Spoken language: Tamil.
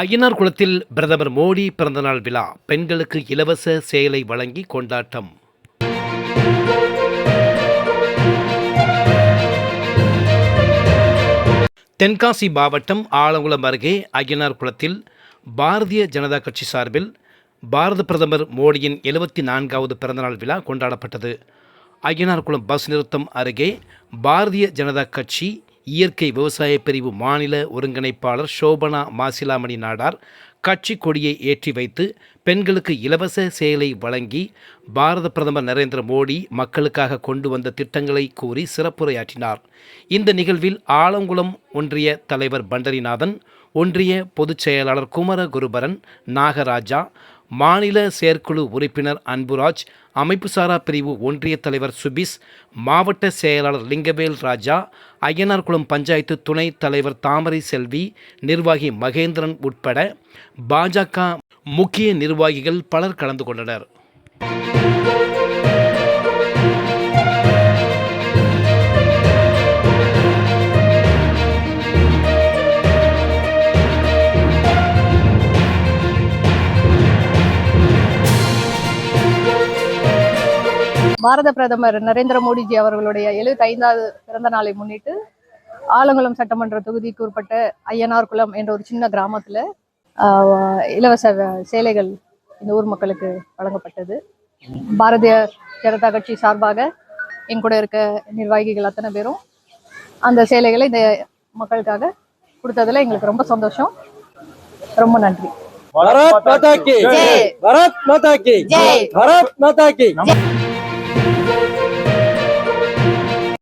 ஐயனார் குளத்தில் பிரதமர் மோடி பிறந்தநாள் விழா. பெண்களுக்கு இலவச சேலை வழங்கி கொண்டாட்டம். தென்காசி மாவட்டம் ஆலங்குளம் அருகே ஐயனார் குளத்தில் பாரதிய ஜனதா கட்சி சார்பில் பாரத பிரதமர் மோடியின் எழுபத்தி நான்காவது பிறந்தநாள் விழா கொண்டாடப்பட்டது. ஐயனார்குளம் பஸ் நிறுத்தம் அருகே பாரதிய ஜனதா கட்சி இயற்கை விவசாய பிரிவு மாநில ஒருங்கிணைப்பாளர் சோபனா மாசிலாமணி நாடார் கட்சி கொடியை ஏற்றி வைத்து பெண்களுக்கு இலவச சேலை வழங்கி பாரத பிரதமர் நரேந்திர மோடி மக்களுக்காக கொண்டு வந்த திட்டங்களை கூறி சிறப்புரையாற்றினார். இந்த நிகழ்வில் ஆலங்குளம் ஒன்றிய தலைவர் பண்டரிநாதன் ஒன்றிய பொதுச் செயலாளர் குமர குருபரன் நாகராஜா மாநில செயற்குழு உறுப்பினர் அன்புராஜ் அமைப்புசாரா பிரிவு ஒன்றிய தலைவர் சுபிஸ் மாவட்ட செயலாளர் லிங்கவேல் ராஜா அய்யனார்குளம் பஞ்சாயத்து துணைத் தலைவர் தாமரை செல்வி நிர்வாகி மகேந்திரன் உட்பட பாஜக முக்கிய நிர்வாகிகள் பலர் கலந்து கொண்டனர். பாரத பிரதமர் நரேந்திர மோடிஜி அவர்களுடைய எழுபத்தி ஐந்தாவது பிறந்த நாளை முன்னிட்டு ஆலங்குளம் சட்டமன்ற தொகுதிக்கு உட்பட்ட ஐயனார்குளம் என்ற ஒரு சின்ன கிராமத்தில் இலவச சேலைகள் இந்த ஊர் மக்களுக்கு வழங்கப்பட்டது. பாரதிய ஜனதா கட்சி சார்பாக என் கூட இருக்க நிர்வாகிகள் அத்தனை பேரும் அந்த சேலைகளை இந்த மக்களுக்காக கொடுத்ததுல எங்களுக்கு ரொம்ப சந்தோஷம். ரொம்ப நன்றி. பாரத் மாதா கி பாரத் மாதா கி பாரத் மாதா கி Thank you.